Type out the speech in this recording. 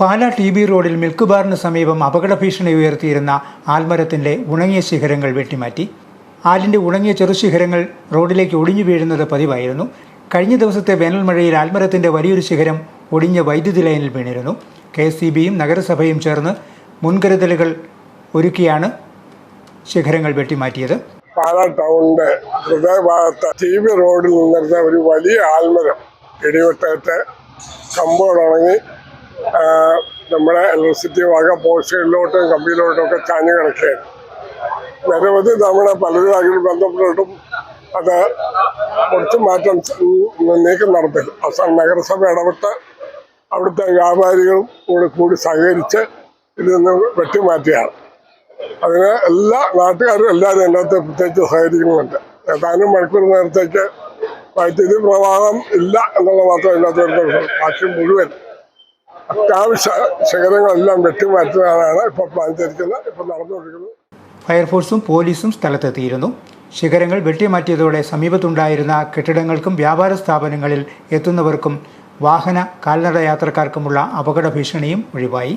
Pala T B റോഡിൽ milk ബാറിന് സമീപം അപകട ഭീഷണി ഉയർത്തിയിരുന്ന ആൽമരത്തിന്റെ ഉണങ്ങിയ ശിഖരങ്ങൾ വെട്ടിമാറ്റി. ആലിന്റെ ഉണങ്ങിയ ചെറുശിഖരങ്ങൾ റോഡിലേക്ക് ഒടിഞ്ഞു വീഴുന്നത് പതിവായിരുന്നു. കഴിഞ്ഞ ദിവസത്തെ വേനൽ മഴയിൽ ആൽമരത്തിന്റെ വലിയൊരു ശിഖരം ഒടിഞ്ഞ വൈദ്യുതി ലൈനിൽ വീണിരുന്നു. കെ എസ് സി ബിയും നഗരസഭയും ചേർന്ന് മുൻകരുതലുകൾ ഒരുക്കിയാണ് ശിഖരങ്ങൾ വെട്ടിമാറ്റിയത്. പാലാ ടൗണിന്റെ ഹൃദയഭാഗത്ത് ടി ബി റോഡിൽ നിന്നിരുന്ന ഒരു വലിയ ആൽമരം ഇടിവെട്ടേറ്റ് കമ്പോടുണങ്ങി നമ്മുടെ ഇലക്ട്രിസിറ്റി വക പോസ്റ്റുകളിലോട്ടും കമ്പിയിലോട്ടും ഒക്കെ ചാഞ്ഞ് കിടക്കുകയാണ്. നിരവധി തവണ പലരും അതിൽ ബന്ധപ്പെട്ടിട്ടും അത് കുറച്ച് മാറ്റം നീക്കം നടത്തി. അസം നഗരസഭ ഇടപെട്ട് അവിടുത്തെ വ്യാപാരികളും കൂടി കൂടി സഹകരിച്ച് ഇതിൽ നിന്ന് വെട്ടിമാറ്റിയാണ്. അതിന് എല്ലാ നാട്ടുകാരും എല്ലാവരും അതിനകത്ത് പ്രത്യേകിച്ച് സഹകരിക്കുന്നുണ്ട്. ഏതാനും മണിക്കൂർ നേരത്തേക്ക് വൈദ്യുതി പ്രവാഹം ഇല്ല എന്നുള്ള മാത്രം ഇതിനകത്ത് വരുന്നുള്ളൂ. ബാക്കി മുഴുവൻ അത്യാവശ്യ ശിഖരങ്ങളെല്ലാം വെട്ടിമാറ്റുന്നതാണ് ഇപ്പോൾ പ്ലാനിച്ചിരിക്കുന്നത് ഇപ്പോൾ നടന്നുകൊണ്ടിരിക്കുന്നത്. ഫയർഫോഴ്സും പോലീസും സ്ഥലത്തെത്തിയിരുന്നു. ശിഖരങ്ങൾ വെട്ടിമാറ്റിയതോടെ സമീപത്തുണ്ടായിരുന്ന കെട്ടിടങ്ങൾക്കും വ്യാപാര സ്ഥാപനങ്ങളിൽ എത്തുന്നവർക്കും വാഹന കാൽനട യാത്രക്കാർക്കുമുള്ള അപകട ഭീഷണിയും ഒഴിവായി.